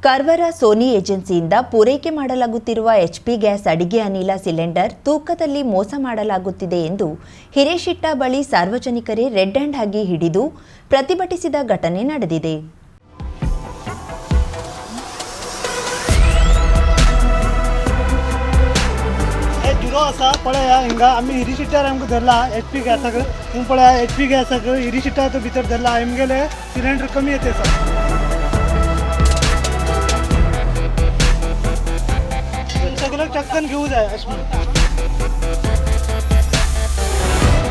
Karwar Sony ಏಜೆನ್ಸಿಯಿಂದ ಪೂರೈಕೆ ಮಾಡಲಾಗುತ್ತಿರುವ HP gas ಅಡಿಗೆ ಅನಿಲ ಸಿಲಿಂಡರ್ ತೂಕದಲ್ಲಿ ಮೋಸ ಮಾಡಲಾಗುತ್ತಿದೆ ಎಂದು ಹಿರೇಶಿಟ್ಟ ಬಳಿ ಸಾರ್ವಜನಿಕರೇ ರೆಡ್ ಹ್ಯಾಂಡ್ ಆಗಿ ಹಿಡಿದು ಪ್ರತಿಭಟಿಸಿದ ಘಟನೆ ನಡೆದಿದೆ हे झिरो असा पळया हिंगा आमी हिरी शिट्ट्यार आमकां धरला एच पी गॅसाक हिंग पळया एच पी गॅसाक हिरी शिट्टा तो भितर धरला आमगेले सिलेंडर कमी येते सर सगळं चक्कन घेऊ जाय अशें म्हणून.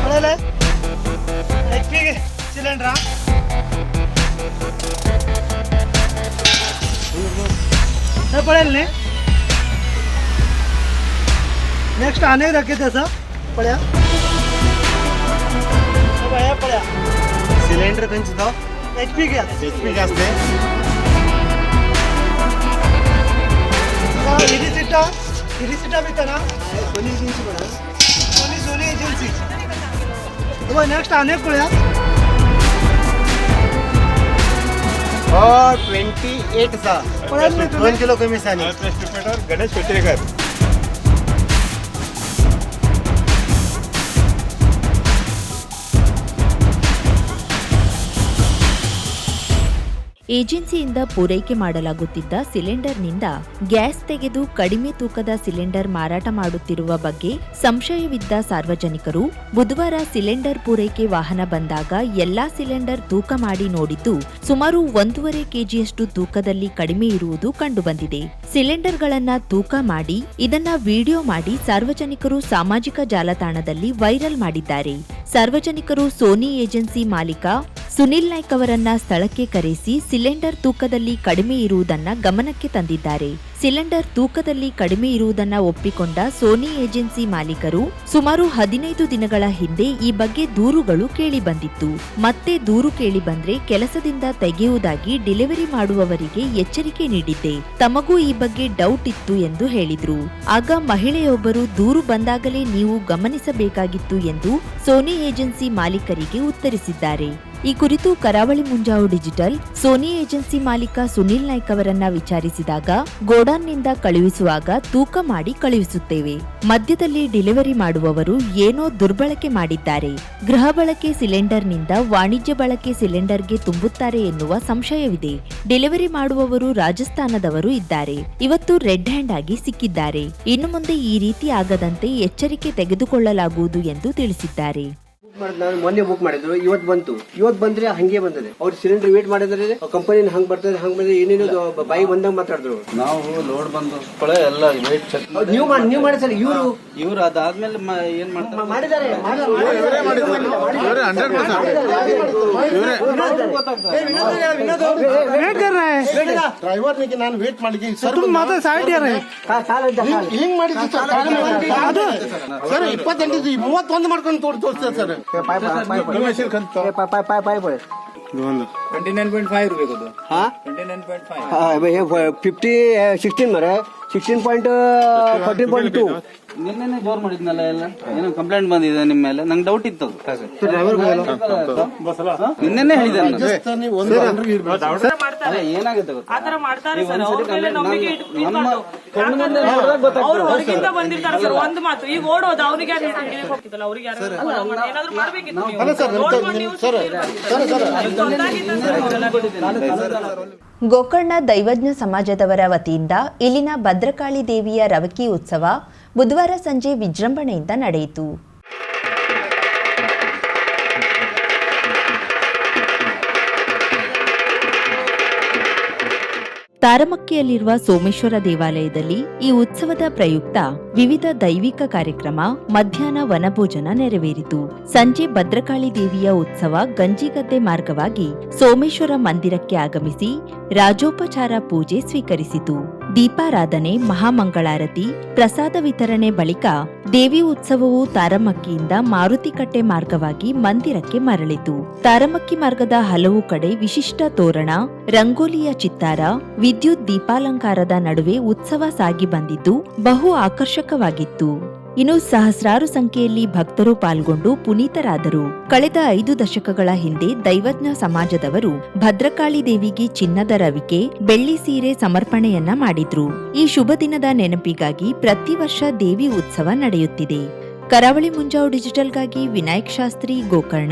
पळयलें एच पी सिलेंडर हा पळेल न्ही नेक्स्ट अनेक दाखयता असा पळया पळय, सिलेंडर खंयचो तो H P gas H P gas ते थ्री रिसिट मिळतं ना सोनी एजन्सी म्हणा. सोनी सोनी एजन्सी हो नेक्स्ट अनेक पळया हो ट्वेंटी एट एटचा दोन किलो कमी सांगितलं गणेश पेटरेकर ಏಜೆನ್ಸಿಯಿಂದ ಪೂರೈಕೆ ಮಾಡಲಾಗುತ್ತಿದ್ದ ಸಿಲಿಂಡರ್ನಿಂದ ಗ್ಯಾಸ್ ತೆಗೆದು ಕಡಿಮೆ ತೂಕದ ಸಿಲಿಂಡರ್ ಮಾರಾಟ ಮಾಡುತ್ತಿರುವ ಬಗ್ಗೆ ಸಂಶಯವಿದ್ದ ಸಾರ್ವಜನಿಕರು, ಬುಧವಾರ ಸಿಲಿಂಡರ್ ಪೂರೈಕೆ ವಾಹನ ಬಂದಾಗ ಎಲ್ಲಾ ಸಿಲಿಂಡರ್ ತೂಕ ಮಾಡಿ ನೋಡಿದ್ದು, ಸುಮಾರು ಒಂದೂವರೆ ಕೆಜಿಯಷ್ಟು ತೂಕದಲ್ಲಿ ಕಡಿಮೆ ಇರುವುದು ಕಂಡುಬಂದಿದೆ. ಸಿಲಿಂಡರ್ಗಳನ್ನ ತೂಕ ಮಾಡಿ, ಇದನ್ನ ವಿಡಿಯೋ ಮಾಡಿ ಸಾರ್ವಜನಿಕರು ಸಾಮಾಜಿಕ ಜಾಲತಾಣದಲ್ಲಿ ವೈರಲ್ ಮಾಡಿದ್ದಾರೆ. ಸಾರ್ವಜನಿಕರು ಸೋನಿ ಏಜೆನ್ಸಿ ಮಾಲೀಕ ಸುನಿಲ್ ನಾಯ್ಕ್ ಅವರನ್ನ ಸ್ಥಳಕ್ಕೆ ಕರೆಸಿ ಸಿಲಿಂಡರ್ ತೂಕದಲ್ಲಿ ಕಡಿಮೆ ಇರುವುದನ್ನ ಗಮನಕ್ಕೆ ತಂದಿದ್ದಾರೆ. ಸಿಲಿಂಡರ್ ತೂಕದಲ್ಲಿ ಕಡಿಮೆ ಇರುವುದನ್ನ ಒಪ್ಪಿಕೊಂಡ ಸೋನಿ ಏಜೆನ್ಸಿ ಮಾಲೀಕರು ಸುಮಾರು ಹದಿನೈದು ದಿನಗಳ ಹಿಂದೆ ಈ ಬಗ್ಗೆ ದೂರುಗಳು ಕೇಳಿ ಬಂದಿತ್ತು ಮತ್ತೆ ದೂರು ಕೇಳಿ ಬಂದ್ರೆ ಕೆಲಸದಿಂದ ತೆಗೆಯುವುದಾಗಿ ಡೆಲಿವರಿ ಮಾಡುವವರಿಗೆ ಎಚ್ಚರಿಕೆ ನೀಡಿದ್ದೆ. ತಮಗೂ ಈ ಬಗ್ಗೆ ಡೌಟ್ ಇತ್ತು ಎಂದು ಹೇಳಿದ್ರು. ಆಗ ಮಹಿಳೆಯೊಬ್ಬರು ದೂರು ಬಂದಾಗಲೇ ನೀವು ಗಮನಿಸಬೇಕಾಗಿತ್ತು ಎಂದು ಸೋನಿ ಏಜೆನ್ಸಿ ಮಾಲೀಕರಿಗೆ ಉತ್ತರಿಸಿದ್ದಾರೆ. ಈ ಕುರಿತು ಕರಾವಳಿ ಮುಂಜಾವು ಡಿಜಿಟಲ್, ಸೋನಿ ಏಜೆನ್ಸಿ ಮಾಲೀಕ ಸುನಿಲ್ ನಾಯ್ಕ್ ಅವರನ್ನ ವಿಚಾರಿಸಿದಾಗ ಗೋಡಾನ್ನಿಂದ ಕಳುಹಿಸುವಾಗ ತೂಕ ಮಾಡಿ ಕಳುಹಿಸುತ್ತೇವೆ. ಮಧ್ಯದಲ್ಲಿ ಡೆಲಿವರಿ ಮಾಡುವವರು ಏನೋ ದುರ್ಬಳಕೆ ಮಾಡಿದ್ದಾರೆ. ಗೃಹ ಬಳಕೆ ಸಿಲಿಂಡರ್ನಿಂದ ವಾಣಿಜ್ಯ ಬಳಕೆ ಸಿಲಿಂಡರ್ಗೆ ತುಂಬುತ್ತಾರೆ ಎನ್ನುವ ಸಂಶಯವಿದೆ. ಡೆಲಿವರಿ ಮಾಡುವವರು ರಾಜಸ್ಥಾನದವರು ಇದ್ದಾರೆ. ಇವತ್ತು ರೆಡ್ ಹ್ಯಾಂಡ್ ಆಗಿ ಸಿಕ್ಕಿದ್ದಾರೆ. ಇನ್ನು ಮುಂದೆ ಈ ರೀತಿ ಆಗದಂತೆ ಎಚ್ಚರಿಕೆ ತೆಗೆದುಕೊಳ್ಳಲಾಗುವುದು ಎಂದು ತಿಳಿಸಿದ್ದಾರೆ. ನಾನು ಮೊನ್ನೆ ಬುಕ್ ಮಾಡಿದ್ರು ಇವತ್ತು ಬಂತು. ಇವತ್ತು ಬಂದ್ರೆ ಹಂಗೆ ಬಂದದೆ. ಅವ್ರು ಸಿಲಿಂಡರ್ ವೇಟ್ ಮಾಡಿದ್ರೆ ಕಂಪನಿ ಹಂಗ್ ಬರ್ತದೆ ಹಂಗ್ ಬಂದ್ರೆ ಏನೇನು ಬಾಯಿ ಬಂದಂಗ್ ಮಾತಾಡಿದ್ರು. ನಾವು ಲೋಡ್ ಬಂದು ಕೊಳೆ ಎಲ್ಲ ವೇಟ್ ಚೆಕ್ ನೀವು ಮಾಡಿ ನೀವು ಮಾಡಿ ಸರ್ ಇವರು ಇವ್ರು ಅದಾದ್ಮೇಲೆ ಮ- ಏನ್ ಮಾಡ್ತಾರೆ? ಮಾಡಿದ್ದಾರೆ ಹಂಡ್ರೆಡ್ ಪರ್ಸೆಂಟ್ ಡ್ರೈವರ್ ನಾನು ವೇಟ್ ಮಾಡಿದ್ದೆ ಸರ್. ತುಂಬ ಇಪ್ಪತ್ತೆಂಟು ಮೂವತ್ತೊಂದು ಮಾಡ್ಕೊಂಡು ತೋರ್ ತೋರಿಸ್ತೇವೆ sir. Twenty nine point five ಇರಬೇಕು nine point five fifty sixteen ಮರೆ. Sixteen point fourteen point two ನಿನ್ನೆ ಜೋರ್ ಮಾಡಿದ್ನಲ್ಲ ಎಲ್ಲ? ಏನೋ ಕಂಪ್ಲೇಂಟ್ ಬಂದಿದೆ ನಿಮ್ಮ ಮೇಲೆ. ನಂಗೆ ಡೌಟ್ ಇತ್ತು? ನಿನ್ನೆನೆ ಹೇಳಿದೆ ಏನಾಗುತ್ತೆ ಒಂದ್ ಮಾತು. ಈಗ ಓಡೋದು. ಅವ್ರಿಗೆ ಯಾರು ಹೋಗ್ತಿದ್ದಲ್ಲ? ಅವ್ರಿಗೆ ಗೋಕರ್ಣ ದೈವಜ್ಞ ಸಮಾಜದವರ ವತಿಯಿಂದ ಇಲ್ಲಿನ ಭದ್ರಕಾಳಿ ದೇವಿಯ ರವಕಿ ಉತ್ಸವ ಬುಧವಾರ ಸಂಜೆ ವಿಜೃಂಭಣೆಯಿಂದ ನಡೆಯಿತು. ತಾರಮಕ್ಕಿಯಲ್ಲಿರುವ ಸೋಮೇಶ್ವರ ದೇವಾಲಯದಲ್ಲಿ ಈ ಉತ್ಸವದ ಪ್ರಯುಕ್ತ ವಿವಿಧ ದೈವಿಕ ಕಾರ್ಯಕ್ರಮ, ಮಧ್ಯಾಹ್ನ ವನಭೋಜನ ನೆರವೇರಿತು. ಸಂಜೆ ಭದ್ರಕಾಳಿ ದೇವಿಯ ಉತ್ಸವ ಗಂಜಿಗದ್ದೆ ಮಾರ್ಗವಾಗಿ ಸೋಮೇಶ್ವರ ಮಂದಿರಕ್ಕೆ ಆಗಮಿಸಿ ರಾಜೋಪಚಾರ ಪೂಜೆ ಸ್ವೀಕರಿಸಿತು. ದೀಪಾರಾಧನೆ, ಮಹಾಮಂಗಳಾರತಿ, ಪ್ರಸಾದ ವಿತರಣೆ ಬಳಿಕ ದೇವಿ ಉತ್ಸವವು ತಾರಮಕ್ಕಿಯಿಂದ ಮಾರುತಿಕಟ್ಟೆ ಮಾರ್ಗವಾಗಿ ಮಂದಿರಕ್ಕೆ ಮರಳಿತು. ತಾರಮಕ್ಕಿ ಮಾರ್ಗದ ಹಲವು ಕಡೆ ವಿಶಿಷ್ಟ ತೋರಣ, ರಂಗೋಲಿಯ ಚಿತ್ತಾರ, ವಿದ್ಯುತ್ ದೀಪಾಲಂಕಾರದ ನಡುವೆ ಉತ್ಸವ ಸಾಗಿ ಬಂದಿದ್ದು ಬಹು ಆಕರ್ಷಕವಾಗಿತ್ತು. ಇನ್ನು ಸಹಸ್ರಾರು ಸಂಖ್ಯೆಯಲ್ಲಿ ಭಕ್ತರು ಪಾಲ್ಗೊಂಡು ಪುನೀತರಾದರು. ಕಳೆದ ಐದು ದಶಕಗಳ ಹಿಂದೆ ದೈವಜ್ಞ ಸಮಾಜದವರು ಭದ್ರಕಾಳಿ ದೇವಿಗೆ ಚಿನ್ನದ ರವಿಕೆ, ಬೆಳ್ಳಿ ಸೀರೆ ಸಮರ್ಪಣೆಯನ್ನ ಮಾಡಿದ್ರು. ಈ ಶುಭ ದಿನದ ನೆನಪಿಗಾಗಿ ಪ್ರತಿ ವರ್ಷ ದೇವಿ ಉತ್ಸವ ನಡೆಯುತ್ತಿದೆ. ಕರಾವಳಿ ಮುಂಜಾವು ಡಿಜಿಟಲ್ಗಾಗಿ ವಿನಾಯಕ್ ಶಾಸ್ತ್ರಿ ಗೋಕರ್ಣ.